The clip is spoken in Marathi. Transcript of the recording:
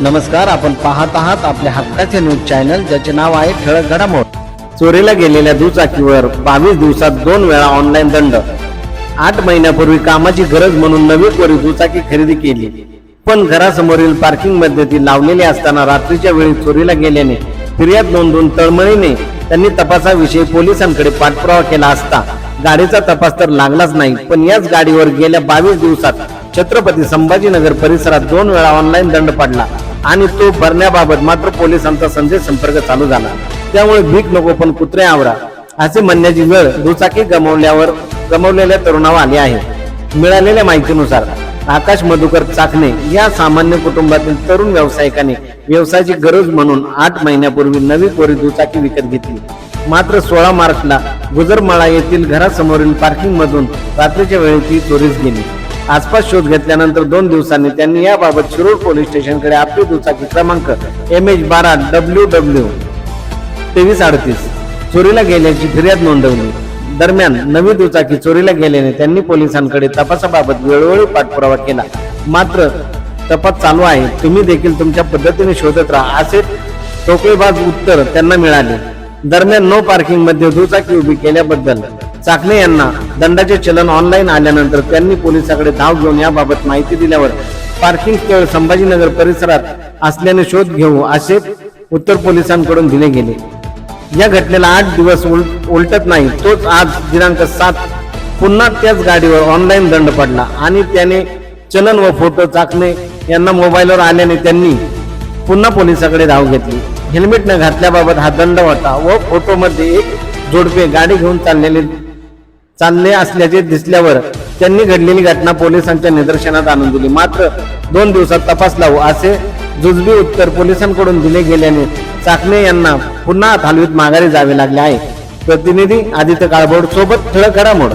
नमस्कार आपण पाहत आहात आपल्या हक्काचे न्यूज चॅनल ज्याचे नाव आहे ठळक घडामोड. चोरीला गेलेल्या दुचाकीवर बावीस दिवसात दोन वेळा ऑनलाईन दंड. आठ महिन्यापूर्वी कामाची गरज म्हणून नवी कोरी दुचाकी खरेदी केली. पण घरासमोरील पार्किंगमध्ये ती लावलेली असताना रात्रीच्या वेळी चोरीला गेल्याने फिर्याद नोंदवून तळमळीने त्यांनी तपासाविषयी पोलिसांकडे पाठपुरावा केला असता. गाडीचा तपास तर लागलाच नाही पण याच गाडीवर गेल्या बावीस दिवसात छत्रपती संभाजीनगर परिसरात दोन वेळा ऑनलाईन दंड पडला. आणि तो भरण्याबाबत मात्र पोलिसांचा संदेश संपर्क चालू झाला. त्यामुळे भीक नको पण कुत्रे आवरा असे म्हणण्याची वेळ दुचाकी गमावल्यावर गमावलेल्या तरुणावर आली आहे. मिळालेल्या माहितीनुसार आकाश मधुकर चाकणे या सामान्य कुटुंबातील तरुण व्यावसायिकाने व्यवसायाची गरज म्हणून आठ महिन्यापूर्वी नवी कोरी दुचाकी विकत घेतली. मात्र सोळा मार्चला गुजरमाळा येथील घरासमोरील पार्किंग मधून रात्रीच्या वेळी ती चोरीस गेली. आसपास शोध घेतल्यानंतर दोन दिवसांनी त्यांनी याबाबत शिरोड पोलीस स्टेशनकडे आपली दुचाकी क्रमांक एम एच बारा डब्ल्यू डब्ल्यू तेवीस अडतीस चोरीला गेल्याची फिर्याद नोंदवली. दरम्यान नवी दुचाकी चोरीला गेल्याने त्यांनी पोलिसांकडे तपासाबाबत वेळोवेळी पाठपुरावा केला. मात्र तपास चालू आहे. तुम्ही देखील तुमच्या पद्धतीने शोधत राहा असे टोकेबाज उत्तर त्यांना मिळाले. दरम्यान नो पार्किंगमध्ये दुचाकी उभी केल्याबद्दल चाकणे यांना दंडाचे चलन ऑनलाईन आल्यानंतर त्यांनी पोलिसांकडे धाव घेऊन याबाबत माहिती दिल्यावर पार्किंग स्थळ संभाजीनगर परिसरात असल्याने शोध घेऊ असे उत्तर पोलिसांकडून दिले गेले. या घटनेला आठ दिवस उलटत नाही तोच आज दिनांक सात पुन्हा त्याच गाडीवर ऑनलाईन दंड पडला आणि त्याने चलन व फोटो चाकणे यांना मोबाईलवर आल्याने त्यांनी पुन्हा पोलिसाकडे धाव घेतली. हेल्मेट न घातल्याबाबत हा दंड होता व फोटोमध्ये एक जोडपे गाडी घेऊन चाललेले चालले असल्याचे दिसल्यावर त्यांनी घडलेली घटना पोलिसांच्या निदर्शनात आणून दिली. मात्र दोन दिवसात तपास लावू असे जुजबी उत्तर पोलिसांकडून दिले गेल्याने चाकणे यांना पुन्हा थालवीत माघारी जावे लागले आहे. प्रतिनिधी आदित्य काळभोड सोबत ठळक घडामोड.